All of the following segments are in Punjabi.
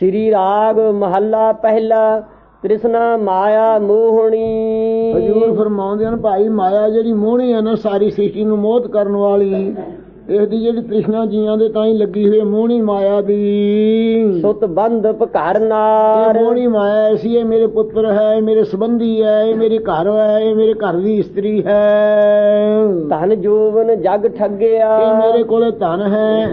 ਸ੍ਰੀ ਰਾਗ ਮਹੱਲਾ ਪਹਿਲਾ ਤ੍ਰਿਸ਼ਨਾ ਮਾਇਆ ਮੋਹਣੀ। ਹਜੂਰ ਫਰਮਾਉਂਦੇ ਹਨ ਭਾਈ ਮਾਇਆ ਜਿਹੜੀ ਮੋਹਣੀ ਹੈ ਨਾ ਸਾਰੀ ਸ੍ਰਿਸ਼ਟੀ ਨੂੰ ਮੋਹਤ ਕਰਨ ਵਾਲੀ। ਇਹਦੀ ਜਿਹੜੀ ਤ੍ਰਿਸ਼ਨਾ ਜੀਆਂ ਦੇ ਤਾਂ ਹੀ ਲੱਗੀ ਹੋਈ ਮੋਹਣੀ ਮਾਇਆ ਦੀ। ਸੁਤ ਬੰਧ ਇਹ ਨਾਰ। ਮੋਹਣੀ ਮਾਇਆ ਐਸੀ ਹੈ ਮੇਰੇ ਪੁੱਤਰ ਹੈ ਇਹ ਮੇਰੇ ਸੰਬੰਧੀ ਹੈ ਇਹ ਮੇਰੇ ਘਰ ਹੈ ਇਹ ਮੇਰੇ ਘਰ ਦੀ ਇਸਤਰੀ ਹੈ। ਧਨ ਜੋਵਨ ਜਗ ਇਹ ਠੱਗਿਆ ਮੇਰੇ ਕੋਲੇ ਧਨ ਹੈ।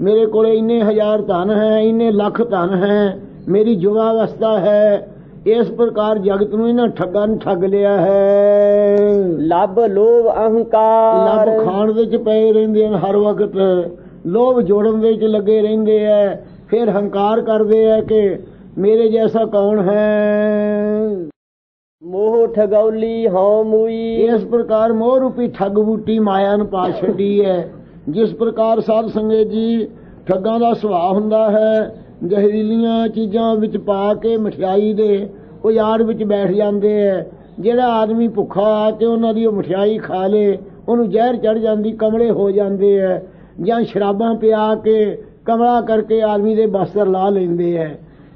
ਮੇਰੇ ਕੋਲੇ ਇੰਨੇ ਹਜ਼ਾਰ ਧਨ ਹੈ ਇੰਨੇ ਲੱਖ ਧਨ ਹੈ ਮੇਰੀ ਜੁਵਾ ਅਵਸਥਾ ਹੈ। ਇਸ ਪ੍ਰਕਾਰ ਜਗਤ ਨੂੰ ਇਹਨਾਂ ਠੱਗਾਂ ਨੇ ਠੱਗ ਲਿਆ ਹੈ। ਲੱਭ ਲੋਭ ਅਹੰਕਾਰ। ਲੱਭ ਖਾਣ ਵਿੱਚ ਪਏ ਰਹਿੰਦੇ ਹਨ ਹਰ ਵਕਤ। ਲੋਭ ਜੋੜਨ ਵਿੱਚ ਲੱਗੇ ਰਹਿੰਦੇ ਐ ਫਿਰ ਹੰਕਾਰ ਕਰਦੇ ਐ ਕਿ ਮੇਰੇ ਜੈਸਾ ਕੌਣ ਹੈ? ਮੋਹ ਠਗੌਲੀ ਹਉ ਮੂਈ। ਇਸ ਪ੍ਰਕਾਰ ਮੋਹ ਰੂਪੀ ਠੱਗ ਬੂਟੀ ਮਾਇਆ ਨੂੰ ਪਾ ਛੱਡੀ ਹੈ। ਜਿਸ ਪ੍ਰਕਾਰ ਸਾਧ ਸੰਗਤ ਜੀ ਠੱਗਾਂ ਦਾ ਸੁਭਾਅ ਹੁੰਦਾ ਹੈ, ਜ਼ਹਿਰੀਲੀਆਂ ਚੀਜ਼ਾਂ ਵਿੱਚ ਪਾ ਕੇ ਮਠਿਆਈ ਦੇ ਉਹ ਯਾਰ ਵਿੱਚ ਬੈਠ ਜਾਂਦੇ ਐ। ਜਿਹੜਾ ਆਦਮੀ ਭੁੱਖਾ ਆ ਕੇ ਉਹਨਾਂ ਦੀ ਉਹ ਮਠਿਆਈ ਖਾ ਲੇ, ਉਹਨੂੰ ਜ਼ਹਿਰ ਚੜ ਜਾਂਦੀ, ਕਮਲੇ ਹੋ ਜਾਂਦੇ ਐ। ਜਾਂ ਸ਼ਰਾਬਾਂ ਪਿਆ ਕੇ ਕਮਲਾ ਕਰਕੇ ਆਦਮੀ ਦੇ ਬਸਤਰ ਲਾ ਲੈਂਦੇ ਐ।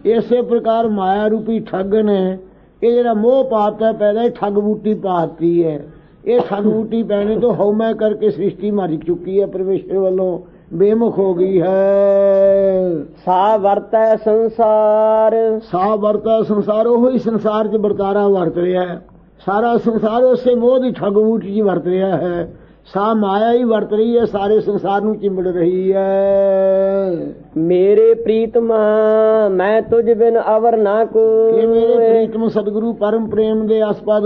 ਇਸੇ ਪ੍ਰਕਾਰ ਮਾਇਆ ਰੂਪੀ ਠੱਗ ਨੇ, ਇਹ ਜਿਹੜਾ ਮੋਹ ਪਾਤਾ ਪੈਦਾ ਇਹ ਠੱਗ ਬੂਟੀ ਪਾਤੀ ਹੈ ਇਹ ਠੱਗ ਬੂਟੀ ਪੈਣੇ ਤੋਂ ਹਉਮੈ ਕਰਕੇ ਸ੍ਰਿਸ਼ਟੀ ਮਰ ਚੁੱਕੀ ਹੈ ਪਰਮੇਸ਼ਰ ਵੱਲੋਂ ਬੇਮੁਖ ਹੋ ਗਈ ਹੈ। ਸਾ ਵਰਤੈ ਸੰਸਾਰ। ਸਾ ਵਰਤਾ ਸੰਸਾਰ ਉਹ ਹੀ ਸੰਸਾਰ 'ਚ ਵਰਤਾਰਾ ਵਰਤ ਰਿਹਾ ਹੈ। ਸਾਰਾ ਸੰਸਾਰ ਉਸੇ ਮੋਹ ਦੀ ਠੱਗ ਬੂਟੀ 'ਚ ਵਰਤ ਰਿਹਾ ਹੈ। ਸਾ ਮਾਇਆ ਹੀ ਵਰਤ ਰਹੀ ਹੈ ਸਾਰੇ ਸੰਸਾਰ ਨੂੰ ਚਿੰਬੜ ਰਹੀ ਹੈ। ਮੇਰੇ ਪ੍ਰੀਤਮਾ ਮੈਂ ਤੁਝ ਬਿਨ ਅਵਰ ਨਾ ਕੋ ਇਹ ਮੇਰੇ ਪ੍ਰੀਤਮ ਸਤਿਗੁਰੂ ਪਰਮ ਪ੍ਰੇਮ ਦੇ ਆਸਪਦ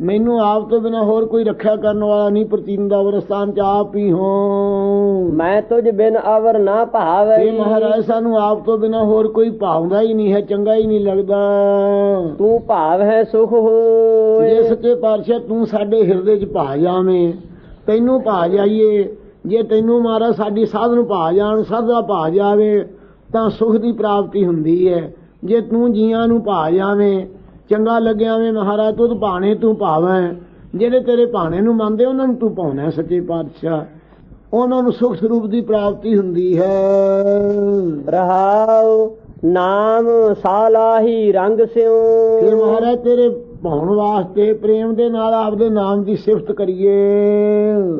ਮੈਨੂੰ ਆਪ ਤੋਂ ਬਿਨਾ ਹੋਰ ਕੋਈ ਰੱਖਿਆ ਕਰਨ ਵਾਲਾ ਨਹੀਂ ਪ੍ਰਤੀਨਦਾ ਵਰਸਤਾਨ ਚ ਆਪ ਹੀ ਹੋ ਮੈਂ ਤੁਝ ਬਿਨ ਅਵਰ ਨਾ ਭਾਵੈ। ਇਹ ਮਹਾਰਾਜ ਸਾਨੂੰ ਆਪ ਤੋਂ ਬਿਨਾ ਹੋਰ ਕੋਈ ਭਾਉਂਦਾ ਹੀ ਨਹੀਂ ਹੈ ਚੰਗਾ ਹੀ ਨਹੀਂ ਲੱਗਦਾ। ਤੂੰ ਭਾਵ ਹੈ ਸੁਖ ਜੇ ਹੋਏ ਸੱਚੇ ਪਾਤਸ਼ਾਹ ਤੂੰ ਸਾਡੇ ਹਿਰਦੇ ਚ ਭਾ ਜਾਵੇਂ ਤੈਨੂੰ ਭਾ ਜਾਈਏ। ਜੇ ਤੈਨੂੰ ਮਾਰਾ ਸਾਡੀ ਸਾਧ ਨੂੰ ਭਾ ਜਾਣ ਸਦਾ ਭਾ ਜਾਵੇ ਤਾਂ ਸੁਖ ਦੀ ਪ੍ਰਾਪਤੀ ਹੁੰਦੀ ਹੈ। ਜੇ ਤੂੰ ਜੀਆਂ ਨੂੰ ਭਾ ਜਾਵੇਂ ਚੰਗਾ ਲੱਗਿਆ ਵੇ ਮਹਾਰਾਜ ਤੂੰ ਭਾਣੇ ਤੂੰ ਭਾਵੇਂ। ਜਿਹੜੇ ਤੇਰੇ ਭਾਣੇ ਨੂੰ ਮੰਨਦੇ ਉਹਨਾਂ ਨੂੰ ਤੂੰ ਭਾਉਣਾ ਹੈ ਸੱਚੇ ਪਾਤਸ਼ਾਹ। ਉਹਨਾਂ ਨੂੰ ਸੁਖ ਸਰੂਪ ਦੀ ਪ੍ਰਾਪਤੀ ਹੁੰਦੀ ਹੈ। ਰਹਾਉ ਨਾਮ ਸਾਲਾਹੀ ਰੰਗ ਫਿਰ ਸਿਉ ਮਹਾਰਾਜ ਤੇਰੇ ਭਾਉਣ ਵਾਸਤੇ ਪ੍ਰੇਮ ਦੇ ਨਾਲ ਆਪਦੇ ਨਾਮ ਦੀ ਸਿਫਤ ਕਰੀਏ।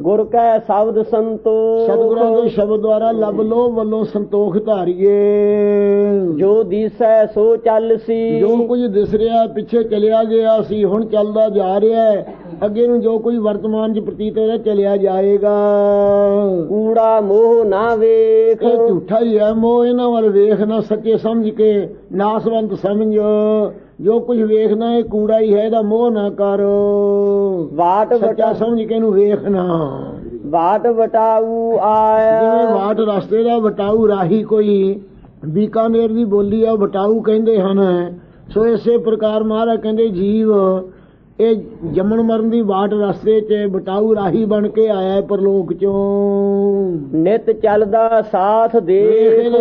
ਗੁਰ ਕੈ ਸ਼ਬਦ ਸੰਤੋਖ ਸਤਿਗੁਰਾਂ ਦੇ ਸ਼ਬਦ ਦੁਆਰਾ ਲੱਭ ਲੋ ਵੱਲੋਂ ਸੰਤੋਖ ਧਾਰੀਏ। ਜੋ ਦੀਸੈ ਸੋ ਚੱਲ ਸੀ। ਜੋ ਕੁਝ ਦਿਸ ਰਿਹਾ ਪਿੱਛੇ ਚਲਿਆ ਗਿਆ ਸੀ ਹੁਣ ਚੱਲਦਾ ਜਾ ਰਿਹਾ ਹੈ। ਅੱਗੇ ਨੂੰ ਜੋ ਕੁਝ ਵਰਤਮਾਨ 'ਚ ਪ੍ਰਤੀਤ ਹੋ ਰਿਹਾ ਚਲਿਆ ਜਾਏਗਾ। ਕੂੜਾ ਮੋਹ ਨਾ ਵੇਖ। ਇਹ ਝੂਠਾ ਹੀ ਹੈ ਮੋਹ ਇਹਨਾਂ ਵੱਲ ਵੇਖ ਨਾ ਸੱਚੇ ਸਮਝ ਕੇ। ਨਾਸਵੰਤ ਸਮਝ। ਜੋ ਕੁਝ ਵੇਖਣਾ ਇਹ ਕੂੜਾ ਹੀ ਹੈ ਇਹਦਾ ਮੋਹ ਨਾ ਕਰ। ਸੱਚਾ ਵਟਾ ਸਮਝ ਕੇ ਇਹਨੂੰ ਵੇਖਣਾ। ਵਾਟ ਵਟਾਊ ਜਿਵੇਂ ਆਇਆ ਵਾਟ ਰਸਤੇ ਦਾ ਵਟਾਊ ਰਾਹੀ ਕੋਈ ਬੀਕਾਨੇਰ ਦੀ ਬੋਲੀ ਆ ਵਟਾਊ ਕਹਿੰਦੇ ਹਨ। ਸੋ ਇਸੇ ਪ੍ਰਕਾਰ ਮਹਾਰਾਜ ਕਹਿੰਦੇ ਜੀਵ ਇਹ ਜੰਮਣ ਮਰਨ ਦੀ ਵਾਟ ਰਸਤੇ 'ਚ ਵਟਾਊ ਰਾਹੀ ਬਣ ਕੇ ਆਇਆ ਹੈ ਪਰਲੋਕ 'ਚੋਂ। ਨਿਤ ਚੱਲਦਾ ਸਾਥ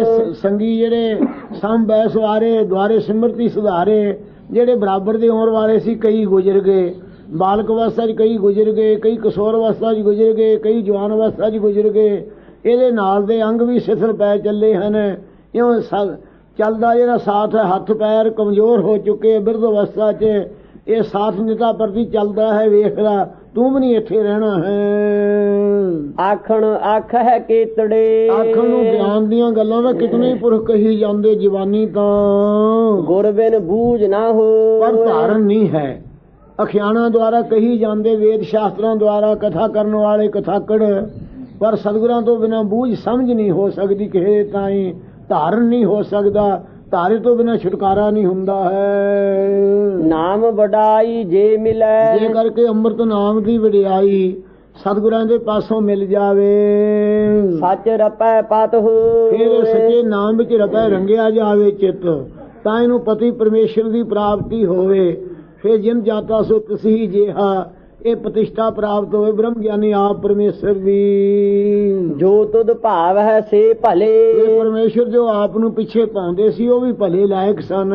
ਸ- ਸੰਗੀ ਜਿਹੜੇ ਸੰਭੈ ਸਵਾਰੇ ਦੁਆਰੇ ਸਿਮਰਤੀ ਸੁਧਾਰੇ ਜਿਹੜੇ ਬਰਾਬਰ ਦੇ ਹੋਣ ਵਾਲੇ ਸੀ ਕਈ ਗੁਜ਼ਰ ਗਏ। ਬਾਲਕ ਅਵਸਥਾ 'ਚ ਕਈ ਗੁਜ਼ਰ ਗਏ ਕਈ ਕਿਸ਼ੋਰ ਅਵਸਥਾ 'ਚ ਗੁਜ਼ਰ ਗਏ ਕਈ ਜਵਾਨ ਅਵਸਥਾ 'ਚ ਗੁਜ਼ਰ ਗਏ। ਇਹਦੇ ਨਾਲ ਦੇ ਅੰਗ ਵੀ ਸਿਥਲ ਪੈ ਚੱਲੇ ਹਨ। ਇਉਂ ਚੱਲਦਾ ਜਿਹੜਾ ਸਾਥ ਹੈ ਹੱਥ ਪੈਰ ਕਮਜ਼ੋਰ ਹੋ ਚੁੱਕੇ ਬਿਰਧ ਅਵਸਥਾ 'ਚ ਇਹ ਸਾਥ ਨਿਤਾ ਪ੍ਰਤੀ ਚੱਲਦਾ ਹੈ ਵੇਖ ਲੈ ਤੂੰ ਵੀ ਨਹੀਂ ਇੱਥੇ ਰਹਿਣਾ ਹੈ। ਆਖਣ ਅੱਖ ਹੈ ਕੀਤੜੇ। ਆਖਣ ਨੂੰ ਗਿਆਨ ਦੀਆਂ ਗੱਲਾਂ ਦਾ ਕਿਤਨੇ ਪੁਰਖ ਕਹੀ ਜਾਂਦੇ ਜਵਾਨੀ ਤਾਂ। ਗੁਰ ਬਿਨ ਬੂਝ ਨਾ ਹੋ। ਪਰ ਧਾਰਨ ਨਹੀਂ ਹੈ। ਅਖਿਆਣਾ ਦੁਆਰਾ ਕਹੀ ਜਾਂਦੇ ਵੇਦ ਸ਼ਾਸਤਰਾਂ ਦੁਆਰਾ ਕਥਾ ਕਰਨ ਵਾਲੇ ਕਥਾਕੜ ਪਰ ਸਤਿਗੁਰਾਂ ਤੋਂ ਬਿਨਾ ਬੂਝ ਸਮਝ ਨਹੀਂ ਹੋ ਸਕਦੀ ਕਿਸੇ ਤਾਈਂ ਧਾਰਨ ਨਹੀਂ ਹੋ ਸਕਦਾ। ਧਾਰੇ ਤੋਂ ਬਿਨਾ ਛੁਟਕਾਰਾ ਨਹੀਂ ਹੁੰਦਾ ਹੈ। ਨਾਮ ਵਡਾਈ ਜੇ ਮਿਲੈ। ਜੇ ਕਰਕੇ ਅੰਮ੍ਰਿਤ ਨਾਮ ਦੀ ਵਡਿਆਈ ਸਤਿਗੁਰਾਂ ਦੇ ਪਾਸੋਂ ਮਿਲ ਜਾਵੇ। ਸੱਚ ਰਪੈ ਹੋ ਫਿਰ ਸੱਚੇ ਨਾਮ ਵਿੱਚ ਰਤਾ ਰੰਗਿਆ ਜਾਵੇ ਚਿੱਤ ਤਾਂ ਇਹਨੂੰ ਪਤੀ ਪਰਮੇਸ਼ਰ ਦੀ ਪ੍ਰਾਪਤੀ ਹੋਵੇ। ਫਿਰ ਜਿਨ ਜਾਤਾ ਸੋ ਤਸੀ ਜਿਹਾ ਇਹ ਪ੍ਰਤਿਸ਼ਠਾ ਪ੍ਰਾਪਤ ਹੋਵੇ ਬ੍ਰਹਮ ਗਿਆਨੀ ਆਪ ਪਰਮੇਸ਼ਰ ਦੀ। ਜੋ ਤੁਧ ਭਾਵ ਹੈ ਸੇ ਇਹ ਭਲੇ ਪਰਮੇਸ਼ਰ ਜੋ ਆਪ ਨੂੰ ਪਿੱਛੇ ਪਾਉਂਦੇ ਸੀ ਉਹ ਵੀ ਭਲੇ ਲਾਇਕ ਸਨ।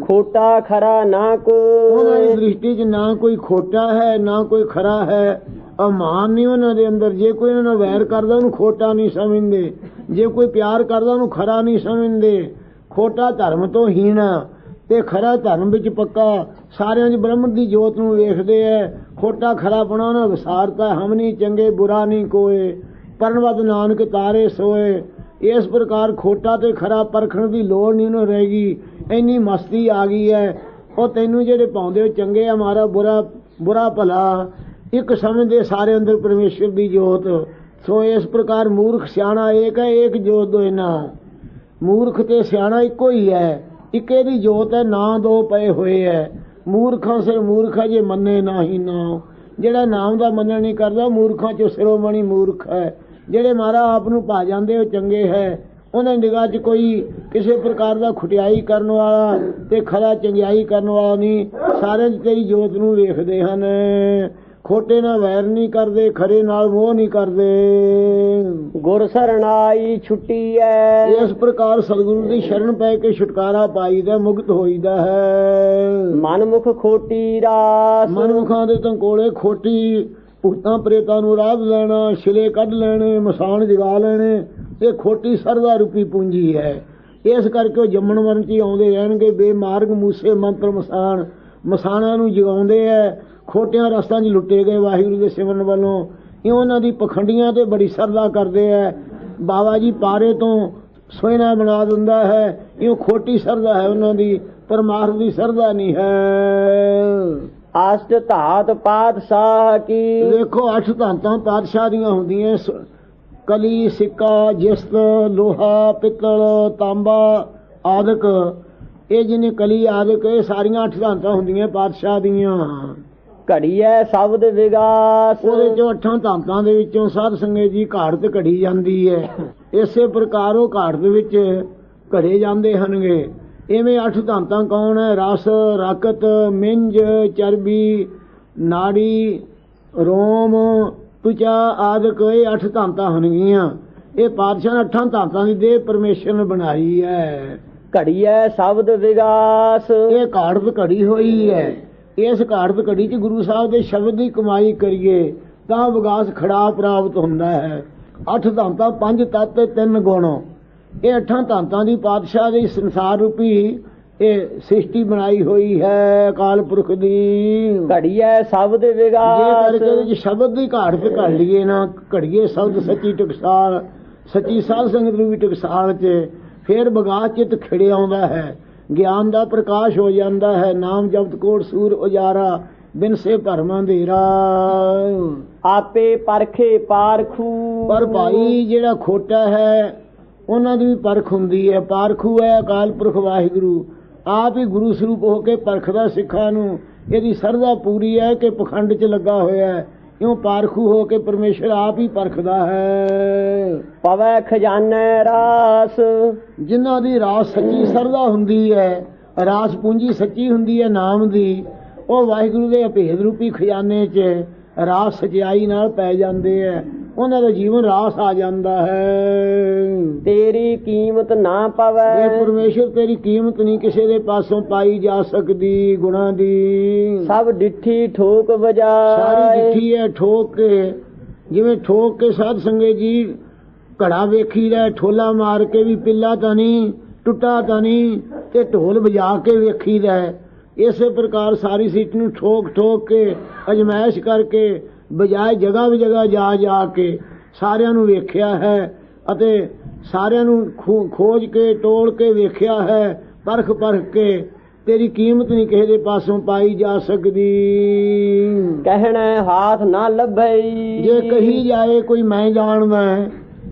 ਖੋਟਾ ਖਰਾ ਨਾ ਉਹਨਾਂ ਦੀ ਕੋ ਦ੍ਰਿਸ਼ਟੀ 'ਚ ਨਾ ਕੋਈ ਖੋਟਾ ਹੈ ਨਾ ਕੋਈ ਖਰਾ ਹੈ। ਅਮਾਨ ਨਹੀਂ ਉਹਨਾਂ ਦੇ ਅੰਦਰ। ਜੇ ਕੋਈ ਉਹਨਾਂ ਨਾਲ ਵੈਰ ਕਰਦਾ ਉਹਨੂੰ ਖੋਟਾ ਨਹੀਂ ਸਮਝਦੇ। ਜੇ ਕੋਈ ਪਿਆਰ ਕਰਦਾ ਉਹਨੂੰ ਖਰਾ ਨਹੀਂ ਸਮਝਦੇ। ਖੋਟਾ ਧਰਮ ਤੋਂ ਹੀਣਾ। ਤੇ ਖਰਾ ਧਰਮ ਵਿੱਚ ਪੱਕਾ ਸਾਰਿਆਂ 'ਚ ਬ੍ਰਹਮ ਦੀ ਜੋਤ ਨੂੰ ਵੇਖਦੇ ਐ। ਖੋਟਾ ਖਰਾ ਬਣਾ ਨਾ ਵਿਸਾਰਤਾ ਹਮ ਨਹੀਂ ਚੰਗੇ, ਬੁਰਾ ਨਹੀਂ ਕੋਏ। ਪਰਨਵਤ ਨਾਨਕ ਤਾਰੇ ਸੋਏ। ਇਸ ਪ੍ਰਕਾਰ ਖੋਟਾ ਤੇ ਖਰਾ ਪਰਖਣ ਦੀ ਲੋੜ ਨਹੀਂ ਨੂੰ ਰਹੇਗੀ। ਇੰਨੀ ਮਸਤੀ ਆ ਗਈ ਹੈ ਉਹ ਤੈਨੂੰ ਜਿਹੜੇ ਪਾਉਂਦੇ ਹੋ, ਚੰਗੇ ਆ ਮਾਰਾ, ਬੁਰਾ ਬੁਰਾ ਭਲਾ। ਇੱਕ ਸਮਝਦੇ ਸਾਰੇ ਅੰਦਰ ਪਰਮੇਸ਼ਰ ਦੀ ਜੋਤ। ਸੋ ਇਸ ਪ੍ਰਕਾਰ ਮੂਰਖ ਸਿਆਣਾ ਏਕ ਹੈ, ਏਕ ਜੋਤ ਦੋ ਨਾ ਮੂਰਖ ਤੇ ਸਿਆਣਾ ਇੱਕੋ ਹੀ ਹੈ। ਇੱਕੇ ਦੀ ਜੋਤ ਹੈ, ਨਾ ਦੋ ਪਏ ਹੋਏ ਹੈ। ਮੂਰਖਾਂ ਸਿਰ ਮੂਰਖਾ ਜੇ ਮੰਨੇ ਨਾਹੀ ਨਾ ਜਿਹੜਾ ਨਾਮ ਦਾ ਮੰਨਣ ਨਹੀਂ ਕਰਦਾ, ਮੂਰਖਾਂ ਚ ਸਿਰੋਮਣੀ ਮੂਰਖ ਹੈ। ਜਿਹੜੇ ਮਾਰਾ ਆਪ ਨੂੰ ਪਾ ਜਾਂਦੇ, ਉਹ ਚੰਗੇ ਹੈ। ਉਹਨਾਂ ਦੀ ਨਿਗਾਹ 'ਚ ਕੋਈ ਕਿਸੇ ਪ੍ਰਕਾਰ ਦਾ ਖੁਟਿਆਈ ਕਰਨ ਵਾਲਾ ਤੇ ਖਰਾ ਚੰਗਿਆਈ ਕਰਨ ਵਾਲਾ ਨਹੀਂ। ਸਾਰੇ 'ਚ ਤੇਰੀ ਜੋਤ ਨੂੰ ਵੇਖਦੇ ਹਨ। ਖੋਟੇ ਨਾਲ ਵੈਰ ਨਹੀਂ ਕਰਦੇ ਖਰੇ ਨਾਲ ਮੋਹ ਨਹੀਂ ਕਰਦੇ। ਗੁਰ ਸਰਣਾਈ ਛੁੱਟੀ ਐ ਇਸ ਪ੍ਰਕਾਰ ਸਤਿਗੁਰੂ ਦੀ ਸ਼ਰਨ ਪੈ ਕੇ ਛੁਟਕਾਰਾ ਪਾਈਦਾ ਮੁਕਤ ਹੋਈਦਾ ਹੈ। ਮਨਮੁਖ ਖੋਟੀ ਰਾਸ। ਮਨੁੱਖਾਂ ਦੇ ਤੰਕੋਲੇ ਖੋਟੀ ਭੂਤਾਂ ਪ੍ਰੇਤਾਂ ਨੂੰ ਰਾਹ ਲੈਣਾ ਛਿਲੇ ਕੱਢ ਲੈਣੇ ਮਸਾਣ ਜਗਾ ਲੈਣੇ ਇਹ ਖੋਟੀ ਸਰਦਾ ਰੂਪੀ ਪੂੰਜੀ ਹੈ। ਇਸ ਕਰਕੇ ਉਹ ਜੰਮਣ ਮਰਨ ਚ ਆਉਂਦੇ ਰਹਿਣਗੇ ਬੇਮਾਰਗ ਮੂਸੇ ਮੰਤਰ ਮਸਾਣ ਮਸਾਣਾਂ ਨੂੰ ਜਗਾਉਂਦੇ ਐ ਖੋਟਿਆਂ ਰਸਤਾਂ 'ਚ ਲੁੱਟੇ ਗਏ ਵਾਹਿਗੁਰੂ ਦੇ ਸਿਮਰਨ ਵੱਲੋਂ। ਇਹ ਉਹਨਾਂ ਦੀ ਪਖੰਡੀਆਂ ਤੇ ਬੜੀ ਸਰਦਾ ਕਰਦੇ ਐ। ਬਾਬਾ ਜੀ ਪਾਰੇ ਤੋਂ ਸੋਇਨਾ ਬਣਾ ਦਿੰਦਾ ਹੈ। ਇਹ ਖੋਟੀ ਸਰਦਾ ਹੈ ਉਹਨਾਂ ਦੀ ਪਰਮਾਰਥ ਦੀ ਸਰਦਾ ਨਹੀਂ ਹੈ। ਅਸ਼ਟ ਧਾਤ ਪਾਤਸ਼ਾਹ ਕੀ? ਦੇਖੋ ਅੱਠ ਧਾਤਾਂ ਪਾਤਸ਼ਾਹ ਦੀਆਂ ਹੁੰਦੀਆਂ ਕਲੀ ਸਿੱਕਾ ਜਿਸਤ ਲੋਹਾ ਪਿੱਤਲ ਤਾਂਬਾ ਆਦਿਕ। ਇਹ ਜਿਹਨੇ ਕਲੀ ਆਦਿਕ ਇਹ ਸਾਰੀਆਂ ਅੱਠ ਧਾਤਾਂ ਹੁੰਦੀਆਂ ਪਾਤਸ਼ਾਹ ਦੀਆਂ। ਘੜੀਐ ਸ਼ਬਦ ਵਿਗਾਸ। ਉਹਦੇ ਚੋਂ ਅੱਠਾਂ ਧਾਤਾਂ ਦੇ ਵਿੱਚੋਂ ਸਾਧ ਸੰਗਤ ਜੀ ਘਾੜ ਤੇ ਘੜੀ ਜਾਂਦੀ ਹੈ ਇਸੇ ਪ੍ਰਕਾਰ ਉਹ ਘਾੜ ਦੇ ਵਿੱਚ ਘੜੇ ਜਾਂਦੇ ਹਨਗੇ। ਐਵੇਂ ਅੱਠ ਧਾਤਾਂ ਕੌਣ ਹੈ ਰਸ ਰਕਤ ਮਿੰਜ ਚਰਬੀ ਨਾੜੀ ਰੋਮ ਤੁਚਾ ਆਦਿਕ ਇਹ ਅੱਠ ਧਾਤਾਂ ਹਨਗੀਆਂ। ਇਹ ਪਾਤਸ਼ਾਹ ਨੇ ਅੱਠਾਂ ਧਾਤਾਂ ਦੀ ਦੇਹ ਪਰਮੇਸ਼ਰ ਨੇ ਬਣਾਈ ਹੈ ਘੜੀਐ ਸ਼ਬਦ ਵਿਗਾਸ। ਇਹ ਘਾੜਤ ਘੜੀ ਹੋਈ ਹੈ ਇਸ ਘਾੜਤ ਘੜੀ 'ਚ ਗੁਰੂ ਸਾਹਿਬ ਦੇ ਸ਼ਬਦ ਦੀ ਕਮਾਈ ਕਰੀਏ ਤਾਂ ਵਿਕਾਸ ਖੜਾ ਪ੍ਰਾਪਤ ਹੁੰਦਾ ਹੈ। ਅੱਠ ਧਾਂਤਾਂ ਪੰਜ ਤੱਤ ਤੇ ਤਿੰਨ ਗੁਣ। ਇਹ ਅੱਠਾਂ ਧਾਂਤਾਂ ਦੀ ਪਾਤਸ਼ਾਹ ਦੀ ਸੰਸਾਰ ਰੂਪੀ ਇਹ ਸ੍ਰਿਸ਼ਟੀ ਬਣਾਈ ਹੋਈ ਹੈ ਅਕਾਲ ਪੁਰਖ ਦੀ। ਘੜੀਐ ਸ਼ਬਦ ਜੇ ਵਿਗਾਸ। ਕਰਕੇ ਇਹਦੇ 'ਚ ਸ਼ਬਦ ਦੀ ਘਾੜ ਤੇ ਘੜ ਲਈਏ ਨਾ ਘੜੀਏ ਸ਼ਬਦ ਸੱਚੀ ਟਕਸਾਲ ਸੱਚੀ ਸਾਧ ਸੰਗਤ ਨੂੰ ਵੀ ਟਕਸਾਲ 'ਚ ਫੇਰ ਬਗਾ ਚਿਤ ਖਿੜ ਆਉਂਦਾ ਹੈ। ਗਿਆਨ ਦਾ ਪ੍ਰਕਾਸ਼ ਹੋ ਜਾਂਦਾ ਹੈ ਨਾਮ ਜਪਤ ਕੋਟ ਸੂਰ ਉਜਾਰਾ ਬਿਨ ਸੇ ਭਰਮ ਅੰਧੇਰਾ ਆਪੇ ਪਰਖੇ ਪਾਰਖੂ। ਪਰ ਭਾਈ ਜਿਹੜਾ ਖੋਟਾ ਹੈ ਉਹਨਾਂ ਦੀ ਵੀ ਪਰਖ ਹੁੰਦੀ ਹੈ। ਪਾਰਖੂ ਹੈ ਅਕਾਲ ਪੁਰਖ ਵਾਹਿਗੁਰੂ। ਆਪ ਹੀ ਗੁਰੂ ਸਰੂਪ ਹੋ ਕੇ ਪਰਖਦਾ ਸਿੱਖਾਂ ਨੂੰ। ਇਹਦੀ ਸਰਦਾ ਪੂਰੀ ਹੈ ਕਿ ਪਖੰਡ 'ਚ ਲੱਗਾ ਹੋਇਆ ਹੈ। ਇਉਂ ਪਾਰਖੂ ਹੋ ਕੇ ਪਰਮੇਸ਼ਰ ਆਪ ਹੀ ਪਰਖਦਾ ਹੈ? ਪਵੈ ਖਜ਼ਾਨੇ ਰਾਸ। ਜਿਨ੍ਹਾਂ ਦੀ ਰਾਸ ਸੱਚੀ ਸਰਦਾ ਹੁੰਦੀ ਹੈ ਰਾਸ ਪੂੰਜੀ ਸੱਚੀ ਹੁੰਦੀ ਹੈ ਨਾਮ ਦੀ ਉਹ ਵਾਹਿਗੁਰੂ ਦੇ ਅਭੇਦ ਰੂਪੀ ਖਜ਼ਾਨੇ 'ਚ ਰਾਸ ਸਚਾਈ ਨਾਲ ਪੈ ਜਾਂਦੇ ਹੈ। ਉਹਨਾਂ ਦਾ ਜੀਵਨ ਰਾਸ ਆ ਜਾਂਦਾ ਹੈ। ਤੇਰੀ ਕੀਮਤ ਨਾ ਇਹ ਪਵੈ ਪਰਮੇਸ਼ਰ ਤੇਰੀ ਕੀਮਤ ਨਹੀਂ ਕਿਸੇ ਦੇ ਪਾਸੋਂ ਪਾਈ ਜਾ ਸਕਦੀ ਗੁਣਾ ਦੀ। ਸਭ ਡਿੱਠੀ ਠੋਕ ਸਾਰੀ ਵਜਾਏ ਜਿੱਠੀ ਹੈ ਠੋਕ ਕੇ। ਜਿਵੇਂ ਠੋਕ ਕੇ ਸਾਧ ਸੰਗੇ ਜੀ ਘੜਾ ਵੇਖੀ ਦਾ ਠੋਲਾ ਮਾਰ ਕੇ ਵੀ ਪਿੱਲਾ ਤਾਂ ਨਹੀਂ ਟੁੱਟਾ ਤਾਂ ਨਹੀਂ ਤੇ ਢੋਲ ਵਜਾ ਕੇ ਵੇਖੀ ਦਾ ਇਸੇ ਪ੍ਰਕਾਰ ਸਾਰੀ ਸੀਟ ਨੂੰ ਠੋਕ ਠੋਕ ਕੇ ਅਜਮਾਇਸ਼ ਕਰਕੇ ਬਜਾਏ ਜਗ੍ਹਾ ਵੀ ਜਗ੍ਹਾ ਜਾ ਜਾ ਕੇ ਸਾਰਿਆਂ ਨੂੰ ਵੇਖਿਆ ਹੈ ਅਤੇ ਸਾਰਿਆਂ ਨੂੰ ਖੋਜ ਕੇ ਟੋਲ ਕੇ ਵੇਖਿਆ ਹੈ ਪਰਖ ਪਰਖ ਕੇ ਤੇਰੀ ਕੀਮਤ ਨਹੀਂ ਕਿਸੇ ਦੇ ਪਾਸੋਂ ਪਾਈ ਜਾ ਸਕਦੀ। ਕਹਿਣਾ ਹਾਥ ਨਾ ਲੱਭਈ। ਜੇ ਕਹੀ ਜਾਏ ਕੋਈ ਮੈਂ ਜਾਣਦਾ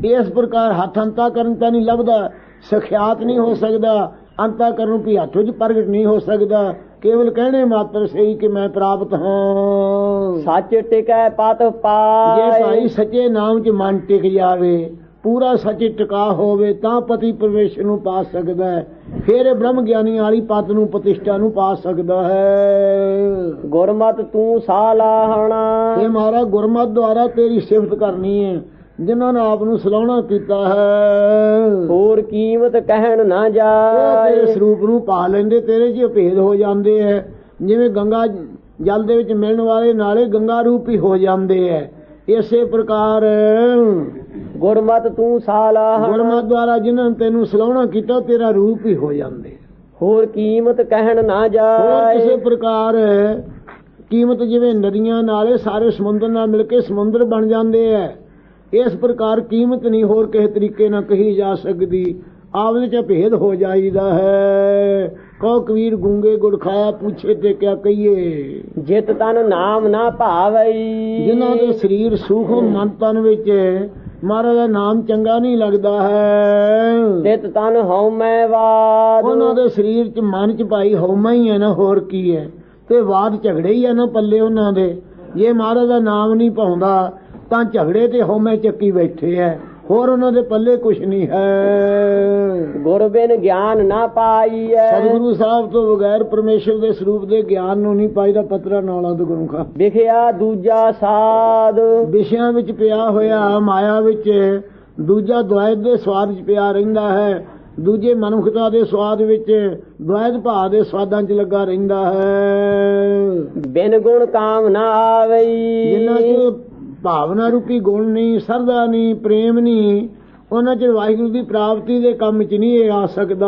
ਇਸ ਪ੍ਰਕਾਰ ਹੱਥ ਅੰਤਾ ਕਰਨ ਤਾਂ ਨਹੀਂ ਲੱਭਦਾ ਸਖਿਆਤ ਨਹੀਂ ਹੋ ਸਕਦਾ ਅੰਤਾ ਕਰਨ ਵੀ ਹੱਥੋਂ 'ਚ ਪ੍ਰਗਟ ਨਹੀਂ ਹੋ ਸਕਦਾ। ਕੇਵਲ ਕਹਿਣੇ ਮਾਤਰ ਸਹੀ ਕਿ ਮੈਂ ਪ੍ਰਾਪਤ ਹਾਂ। ਸੱਚ ਟਿਕੈ ਪਤ ਜੇ ਪਾਏ ਭਾਈ ਸੱਚੇ ਨਾਮ 'ਚ ਮਨ ਟਿਕ ਜਾਵੇ ਪੂਰਾ ਸੱਚ ਟਿਕਾ ਹੋਵੇ ਤਾਂ ਪਤੀ ਪਰਮੇਸ਼ਰ ਨੂੰ ਪਾ ਸਕਦਾ ਹੈ। ਫਿਰ ਬ੍ਰਹਮ ਗਿਆਨੀ ਵਾਲੀ ਪਤ ਨੂੰ ਪ੍ਰਤਿਸ਼ਠਾ ਨੂੰ ਪਾ ਸਕਦਾ ਹੈ। ਗੁਰਮਤ ਤੂੰ ਸਾਲਾਹਣਾ। ਇਹ ਮਹਾਰਾਜ ਗੁਰਮਤ ਦੁਆਰਾ ਤੇਰੀ ਸਿਫਤ ਕਰਨੀ ਹੈ। ਜਿਨ੍ਹਾਂ ਨੇ ਆਪ ਨੂੰ ਸਲਾਹਣਾ ਕੀਤਾ ਹੈ। ਹੋਰ ਕੀਮਤ ਕਹਿਣ ਨਾ ਉਹ ਤੇਰੇ ਜਾਏ ਸਰੂਪ ਨੂੰ ਪਾ ਲੈਂਦੇ ਤੇਰੇ 'ਚ ਭੇਦ ਹੋ ਜਾਂਦੇ ਐ। ਜਿਵੇਂ ਗੰਗਾ ਜਲ ਦੇ ਵਿੱਚ ਮਿਲਣ ਵਾਲੇ ਨਾਲੇ ਗੰਗਾ ਰੂਪ ਹੀ ਹੋ ਜਾਂਦੇ ਐ। ਇਸੇ ਪ੍ਰਕਾਰ ਗੁਰਮਤ ਤੂੰ ਸਾਲਾਹ ਗੁਰਮਤਿ ਦੁਆਰਾ ਜਿਨ੍ਹਾਂ ਨੇ ਤੈਨੂੰ ਸਲਾਹਣਾ ਕੀਤਾ ਤੇਰਾ ਰੂਪ ਹੀ ਹੋ ਜਾਂਦੇ ਹੋਰ ਕੀਮਤ ਕਹਿਣ ਨਾ ਹੋਰ ਜਾਏ ਕਿਸੇ ਪ੍ਰਕਾਰ ਕੀਮਤ ਜਿਵੇਂ ਨਦੀਆਂ ਨਾਲੇ ਸਾਰੇ ਸਮੁੰਦਰ ਨਾਲ ਮਿਲ ਕੇ ਸਮੁੰਦਰ ਬਣ ਜਾਂਦੇ ਐ। ਇਸ ਪ੍ਰਕਾਰ ਕੀਮਤ ਨਹੀਂ ਹੋਰ ਕਿਸੇ ਤਰੀਕੇ ਨਾਲ ਕਹੀ ਜਾ ਸਕਦੀ। ਆਪਦੇ ਚ ਭੇਦ ਹੋ ਜਾਈਦਾ ਹੈ। ਕਹੋ ਕਬੀਰ ਗੂੰਗੇ ਗੁੜ ਖਾਇਆ ਪੁੱਛੇ ਤੇ ਕਿਆ ਕਹੀਏ? ਜਿਤ ਤਨ ਨਾਮ ਨਾ ਭਾਵਈ ਜਿਨ੍ਹਾਂ ਦੇ ਸਰੀਰ ਸੂਖਮ ਮਨ ਤਨ ਵਿੱਚ ਮਹਾਰਾਜ ਦਾ ਨਾਮ ਚੰਗਾ ਨਹੀਂ ਲੱਗਦਾ ਹੈ। ਤਿਤ ਤਨ ਹਉ ਮੈਂ ਵਾਦ। ਉਹਨਾਂ ਦੇ ਸਰੀਰ 'ਚ ਮਨ 'ਚ ਭਾਈ ਹਉਮਾ ਹੀ ਹੈ ਨਾ ਹੋਰ ਕੀ ਹੈ? ਤੇ ਵਾਦ ਝਗੜੇ ਹੀ ਆ ਨਾ ਪੱਲੇ ਉਹਨਾਂ ਦੇ। ਜੇ ਮਹਾਰਾਜ ਦਾ ਨਾਮ ਨਹੀਂ ਪਾਉਂਦਾ ਤਾਂ ਝਗੜੇ ਤੇ ਹਉਮੈ ਚੱਕੀ ਬੈਠੇ ਐ। ਹੋਰ ਉਹਨਾਂ ਦੇ ਪੱਲੇ ਕੁਛ ਨਹੀਂ ਹੈ। ਗੁਰ ਬਿਨ ਗਿਆਨ ਨਾ ਪਾਈਐ ਸਤਿਗੁਰੂ ਸਾਹਿਬ ਤੋਂ ਬਗੈਰ ਪਰਮੇਸ਼ਰ ਦੇ ਸਰੂਪ ਦੇ ਗਿਆਨ ਨੂੰ ਨਹੀਂ ਪਾਈਦਾ ਪਤਰਾ ਨਾਲਾਂ ਤੋਂ ਗੁਰੂ ਖਾ। ਵਿਖਿਆ ਦੂਜਾ ਸਾਧ। ਵਿਸ਼ਿਆਂ ਵਿੱਚ ਪਿਆ ਹੋਇਆ ਮਾਇਆ ਵਿੱਚ ਦੂਜਾ ਦੁਆਇਤ ਦੇ ਸਵਾਦ 'ਚ ਪਿਆ ਰਹਿੰਦਾ ਹੈ। ਦੂਜੇ ਮਨੁੱਖਤਾ ਦੇ ਸਵਾਦ ਵਿੱਚ ਦੁਆਇਤ ਭਾਅ ਦੇ ਸਵਾਦਾਂ 'ਚ ਲੱਗਾ ਰਹਿੰਦਾ ਹੈ। ਬਿਨ ਗੁਣ ਕਾਮ ਨਾ ਆਵਈ। ਜਿਨ੍ਹਾਂ 'ਚ ਭਾਵਨਾ ਰੂਪੀ ਗੁਣ ਨਹੀਂ ਸਰਦਾ ਨਹੀਂ ਪ੍ਰੇਮ ਨਹੀਂ ਉਹਨਾਂ 'ਚ ਵਾਹਿਗੁਰੂ ਦੀ ਪ੍ਰਾਪਤੀ ਦੇ ਕੰਮ 'ਚ ਨਹੀਂ ਇਹ ਆ ਸਕਦਾ।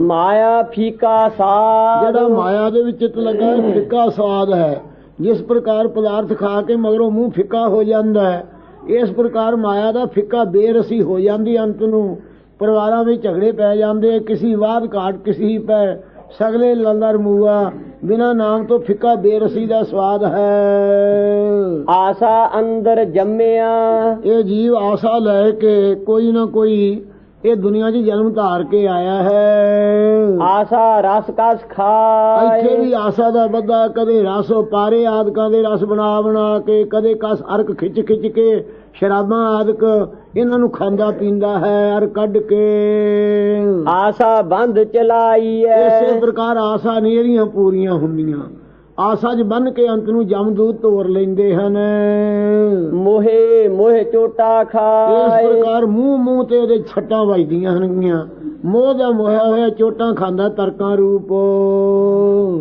ਮਾਇਆ ਫੀਕਾ ਸਾਧ। ਜਿਹੜਾ ਮਾਇਆ ਦੇ ਵਿੱਚ ਚਿੱਤ ਲੱਗਾ ਫਿੱਕਾ ਸਵਾਦ ਹੈ। ਜਿਸ ਪ੍ਰਕਾਰ ਪਦਾਰਥ ਖਾ ਕੇ ਮਗਰੋਂ ਮੂੰਹ ਫਿੱਕਾ ਹੋ ਜਾਂਦਾ ਹੈ ਇਸ ਪ੍ਰਕਾਰ ਮਾਇਆ ਦਾ ਫਿੱਕਾ ਬੇਰਸੀ ਹੋ ਜਾਂਦੀ ਅੰਤ ਨੂੰ। ਪਰਿਵਾਰਾਂ ਵਿੱਚ ਝਗੜੇ ਪੈ ਜਾਂਦੇ ਕਿਸੇ ਬਾਦ ਘਾਟ ਕਿਸੇ ਪੈ ਸਗਲੇ ਲੰਦਰ ਮੂਆ ਬਿਨਾ ਨਾਮ ਤੋਂ ਫਿੱਕਾ ਬੇਰਸੀ ਦਾ ਸਵਾਦ ਹੈ। ਆਸਾ ਅੰਦਰ ਜੰਮਿਆ। ਇਹ ਜੀਵ ਆਸਾ ਲੈ ਕੇ ਕੋਈ ਨਾ ਕੋਈ ਇਹ ਦੁਨੀਆ 'ਚ ਜਨਮ ਧਾਰ ਕੇ ਆਇਆ ਹੈ। ਆਸਾ ਰਸ ਕਸ ਖਾਏ। ਇੱਥੇ ਵੀ ਆਸਾ ਦਾ ਬੱਦਾ ਕਦੇ ਰਸ ਪਾਰੇ ਆਦਿਕਾਂ ਦੇ ਰਸ ਬਣਾ ਬਣਾ ਕੇ ਕਦੇ ਕਸ ਅਰਕ ਖਿੱਚ ਖਿੱਚ ਕੇ ਸ਼ਰਾਬਾਂ ਆਦਿਕ ਇਹਨਾਂ ਨੂੰ ਖਾਂਦਾ ਪੀਂਦਾ ਹੈ ਅਰ ਕੱਢ ਕੇ। ਆਸਾ ਬੰਦ ਚਲਾਈ ਇਸੇ ਐ ਪ੍ਰਕਾਰ ਆਸਾ ਨਹੀਂ ਇਹਦੀਆਂ ਪੂਰੀਆਂ ਹੁੰਦੀਆਂ। ਆਸਾ 'ਚ ਬੰਨ ਕੇ ਅੰਤ ਨੂੰ ਜਮਦੂਤ ਤੋਰ ਲੈਂਦੇ ਹਨ। ਮੋਹੇ ਮੋਹ ਚੋਟਾ ਇਸ ਖਾਏ। ਪ੍ਰਕਾਰ ਮੂੰਹ ਮੂੰਹ ਤੇ ਉਹਦੇ ਛੱਟਾਂ ਵੱਜਦੀਆਂ ਹਨਗੀਆਂ। ਮੋਹ ਦਾ ਮੋਹਿਆ ਹੋਇਆ ਚੋਟਾਂ ਖਾਂਦਾ ਤਰਕਾਂ ਰੂਪ।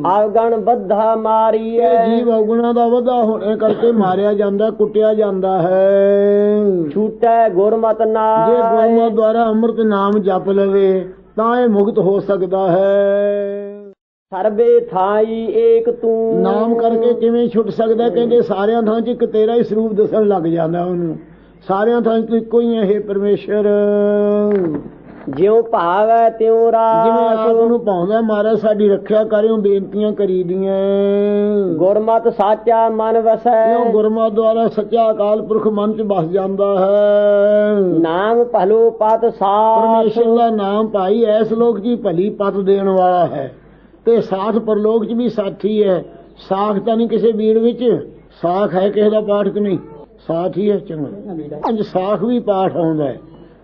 ਆਵਗਣ ਬੱਧਾ ਮਾਰੀ ਐ ਜੀਵ ਔਗੁਣਾ ਦਾ ਵਧਾ ਹੋਣੇ ਕਰਕੇ ਮਾਰਿਆ ਜਾਂਦਾ ਕੁੱਟਿਆ ਜਾਂਦਾ ਹੈ। ਛੂਟੈ ਗੁਰਮਤ ਜੇ ਨਾਮ ਗੁਰਮਤਿ ਦੁਆਰਾ ਅੰਮ੍ਰਿਤ ਨਾਮ ਜਪ ਲਵੇ ਤਾਂ ਇਹ ਮੁਕਤ ਹੋ ਸਕਦਾ ਹੈ। ਸਰਬੇ ਥਾਈ ਏਕ ਤੂੰ। ਨਾਮ ਕਰਕੇ ਕਿਵੇਂ ਛੁੱਟ ਸਕਦਾ ਕਹਿੰਦੇ ਸਾਰਿਆਂ ਥਾਂ 'ਚ ਇੱਕ ਤੇਰਾ ਹੀ ਸਰੂਪ ਦਿਸਣ ਲੱਗ ਜਾਂਦਾ ਉਹਨੂੰ। ਸਾਰਿਆਂ ਥਾਂ 'ਚ ਤੂੰ ਇੱਕੋ ਹੀ ਹੈ ਇਹ ਪਰਮੇਸ਼ਰ। ਜਿਉ ਭਾਵੈ ਤਿਉ ਜਿਵੇਂ ਆਪ ਨੂੰ ਪਾਉਂਦਾ ਮਹਾਰਾਜ ਸਾਡੀ ਰੱਖਿਆ ਕਰਿਓ ਬੇਨਤੀਆਂ ਕਰੀਦੀਆਂ ਗੁਰਮਤ ਸਾਚਾ ਮਨ ਵਸੈ। ਕਿਉਂ ਗੁਰਮਤਿ ਦੁਆਰਾ ਸੱਚਾ ਅਕਾਲ ਪੁਰਖ ਮਨ 'ਚ ਵਸ ਜਾਂਦਾ ਹੈ? ਨਾਮ ਭਲੋ ਪਤ ਸਾਥ। ਪਰਮੇਸ਼ਰ ਦਾ ਨਾਮ ਭਾਈ ਐਸ ਲੋਕ ਜੀ ਭਲੀ ਪਤ ਦੇਣ ਵਾਲਾ ਹੈ। ਤੇ ਸਾਥ ਪਰਲੋਕ 'ਚ ਵੀ ਸਾਥੀ ਹੈ। ਸਾਖ ਤਾਂ ਨਹੀਂ ਕਿਸੇ ਬੀੜ ਵਿੱਚ। ਸਾਖ ਹੈ ਕਿਸੇ ਦਾ ਪਾਠ ਕਿ ਨਹੀਂ। ਸਾਥ ਹੀ ਹੈ ਚੰਗਾ। ਅੱਜ ਸਾਖ ਵੀ ਪਾਠ ਆਉਂਦਾ ਹੈ।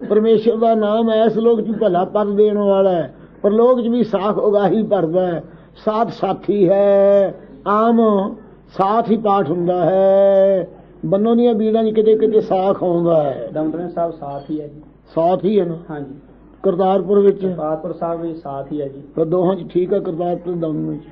ਪਰਮੇਸ਼ਰ ਦਾ ਨਾਮ ਐਸ ਲੋਕ 'ਚ ਭਲਾ ਪਤ ਦੇਣ ਵਾਲਾ ਹੈ। ਪਰਲੋਕ 'ਚ ਵੀ ਸਾਖ ਉਗਾਹੀ ਭਰਦਾ ਹੈ। ਸਾਥ ਸਾਥੀ ਹੈ। ਆਮ ਸਾਥ ਹੀ ਪਾਠ ਹੁੰਦਾ ਹੈ। ਬੰਨੋ ਦੀਆਂ ਬੀੜਾਂ 'ਚ ਕਿਤੇ ਕਿਤੇ ਸਾਖ ਆਉਂਦਾ ਹੈ। ਦਮਦਮੇ ਸਾਹਿਬ ਸਾਥ ਹੀ ਹੈ ਜੀ। ਸਾਥ ਹੀ ਹੈ ਨਾ। ਹਾਂਜੀ। ਕਰਤਾਰਪੁਰ ਵਿੱਚ। ਪਾਤਪੁਰ ਸਾਹਿਬ ਵੀ ਸਾਥ ਹੀ ਹੈ ਜੀ। ਫਿਰ ਦੋਹਾਂ 'ਚ ਠੀਕ ਹੈ ਕਰਤਾਰਪੁਰ ਦਮ ਵਿੱਚ।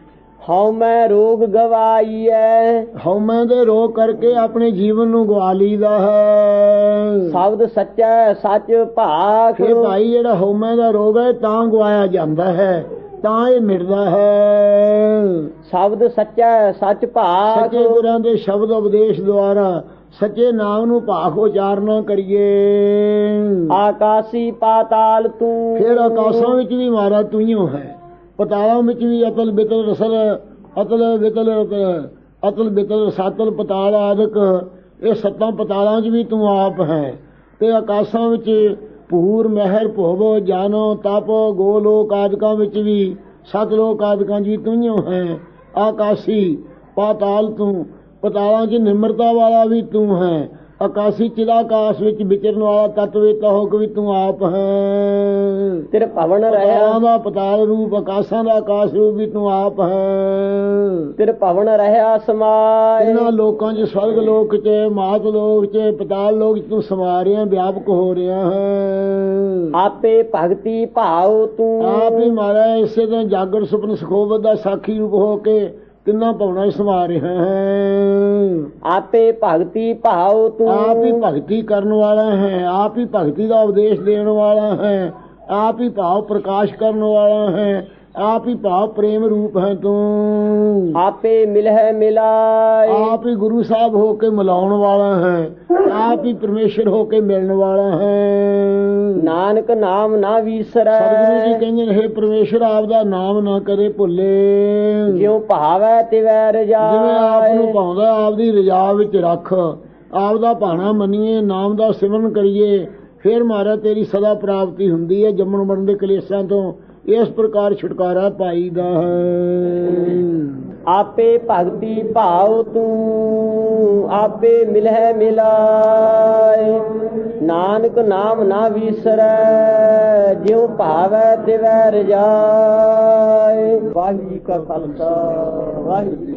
ਹਉ ਮੈਂ ਰੋਗ ਗਵਾਈ ਐ ਹਉਮੈ ਦੇ ਰੋਗ ਕਰਕੇ ਆਪਣੇ ਜੀਵਨ ਨੂੰ ਗਵਾ ਲਈਦਾ ਹੈ। ਸ਼ਬਦ ਸੱਚਾ ਸੱਚ ਭਾਖ। ਕਿ ਭਾਈ ਜਿਹੜਾ ਹਉਮੈ ਦਾ ਰੋਗ ਹੈ ਤਾਂ ਗਵਾਇਆ ਜਾਂਦਾ ਹੈ ਤਾਂ ਇਹ ਮਿਟਦਾ ਹੈ। ਸ਼ਬਦ ਸੱਚਾ ਸੱਚ ਭਾਖ। ਸੱਚੇ ਗੁਰਾਂ ਦੇ ਸ਼ਬਦ ਉਪਦੇਸ਼ ਦੁਆਰਾ ਸੱਚੇ ਨਾਮ ਨੂੰ ਭਾਖ ਉਚਾਰਨਾ ਕਰੀਏ। ਆਕਾਸੀ ਪਾਤਾਲ ਤੂੰ। ਫਿਰ ਆਕਾਸ਼ਾਂ ਵਿੱਚ ਵੀ ਮਾਰਾ ਤੂੰ ਹੀ ਹੈ ਪਤਾਲਾਂ ਵਿੱਚ ਵੀ ਅਤਲ ਬਿਤਲ ਰਸਲ ਅਤਲ ਬਿਤਲ ਅਤਲ ਬਿਤਲ ਸਾਤਲ ਪਤਾਲ ਆਦਿਕ ਇਹ ਸੱਤਾਂ ਪਤਾਲਾਂ 'ਚ ਵੀ ਤੂੰ ਆਪ ਹੈ। ਤੇ ਆਕਾਸ਼ਾਂ ਵਿੱਚ ਪੂਰ ਮਹਿਰ ਭੋਵ ਜਾਨੋ ਤਪ ਗੋਲੋਕ ਆਦਿਕਾਂ ਵਿੱਚ ਵੀ ਸਤ ਲੋਕ ਆਦਿਕਾਂ ਵੀ ਤੂੰ ਹੀ ਹੈ। ਆਕਾਸ਼ੀ ਪਾਤਾਲ ਤੂੰ ਪਤਾਲਾਂ 'ਚ ਨਿਮਰਤਾ ਵਾਲਾ ਵੀ ਤੂੰ ਹੈ। ਆਕਾਸ਼ੀ ਚਿਦਾਕਾਸ਼ ਵਿੱਚ ਵਿਚਰਨ ਵਾਲਾ ਤਤਵੇ ਹੋ ਕਿ ਵੀ ਤੂੰ ਆਪ ਹੈ। ਤੇਰੇ ਭਵਨ ਪਤਾਲਾਂ ਰਹਿਆ ਦਾ ਪਤਾਲ ਰੂਪ ਆਕਾਸ਼ਾਂ ਦਾ ਆਕਾਸ਼ ਰੂਪ ਵੀ ਤੂੰ ਆਪ ਹੈ। ਤੇਰੇ ਭਵਨ ਰਹਿਆ ਸਮਾਏ। ਇਹਨਾਂ ਲੋਕਾਂ 'ਚ ਸਵਰਗ ਲੋਕ 'ਚ ਮਾਤ ਲੋਕ 'ਚ ਪਤਾਲ ਲੋਕ 'ਚ ਤੂੰ ਸਮਾ ਰਿਹਾ ਵਿਆਪਕ ਹੋ ਰਿਹਾ ਹੈ। ਆਪੇ ਭਗਤੀ ਭਾਉ ਤੂੰ। ਆਪ ਹੀ ਮਾਰਾ ਇਸੇ ਤਰ੍ਹਾਂ ਜਾਗਰ ਸੁਪਨ ਸੁਖੋਵਤ ਦਾ ਸਾਖੀ ਰੂਪ ਹੋ ਕੇ ਤਿੰਨਾਂ ਪਉਣਾ ਸਮਾ ਰਿਹਾ ਹੈ? ਆਪੇ ਭਗਤੀ ਭਾਉ ਤੂੰ। ਆਪ ਹੀ ਭਗਤੀ ਕਰਨ ਵਾਲਾ ਹੈ ਆਪ ਹੀ ਭਗਤੀ ਦਾ ਉਪਦੇਸ਼ ਦੇਣ ਵਾਲਾ ਹੈ ਆਪ ਹੀ ਭਾਵ ਪ੍ਰਕਾਸ਼ ਕਰਨ ਵਾਲਾ ਹੈ। ਆਪ ਹੀ ਭਾਵ ਪ੍ਰੇਮ ਰੂਪ ਹੈ ਤੂੰ। ਆਪੇ ਮਿਲਹਿ ਮਿਲਾਏ। ਆਪ ਹੀ ਗੁਰੂ ਸਾਹਿਬ ਹੋ ਕੇ ਮਿਲਾਉਣ ਵਾਲਾ ਹੈ। ਆਪ ਹੀ ਪਰਮੇਸ਼ਰ ਹੋ ਕੇ ਮਿਲਣ ਵਾਲਾ ਹੈ। ਨਾਨਕ ਨਾਮ ਨਾ ਸਤਿਗੁਰੂ ਜੀ ਵੀਸਰੈ ਕਹਿੰਦੇ ਨੇ "ਹੇ ਪਰਮੇਸ਼ਰ ਆਪ ਦਾ ਨਾਮ ਨਾ ਕਰੇ ਭੁੱਲੇ। ਜਿਉ ਭਾਵੈ ਤਿਵੈ ਰਜਾਇ ਜਿਵੇਂ ਆਪ ਨੂੰ ਪਾਉਂਦਾ ਆਪ ਦੀ ਰਜਾ ਵਿੱਚ ਰੱਖ। ਆਪ ਦਾ ਭਾਣਾ ਮੰਨੀਏ ਨਾਮ ਦਾ ਸਿਮਰਨ ਕਰੀਏ। ਫਿਰ ਮਾਰਾ ਤੇਰੀ ਸਦਾ ਪ੍ਰਾਪਤੀ ਹੁੰਦੀ ਹੈ ਜੰਮਣ ਮਰਨ ਦੇ ਕਲੇਸ਼ਾਂ ਤੋਂ। ਇਸ ਪ੍ਰਕਾਰ ਛੁਟਕਾਰਾ ਪਾਈਦਾ ਹੈ। ਆਪੇ ਭਗਤੀ ਭਾਉ ਤੂੰ, ਆਪੇ ਮਿਲਹਿ ਮਿਲਾਏ। ਨਾਨਕ ਨਾਮ ਨਾ ਵੀਸਰੈ, ਜਿਉ ਭਾਵੈ ਤਿਵੈ ਰਜਾਇ ਵਾਹਿਗੁਰੂ ਜੀ ਕਾ ਖਾਲਸਾ, ਵਾਹਿਗੁਰੂ ਜੀ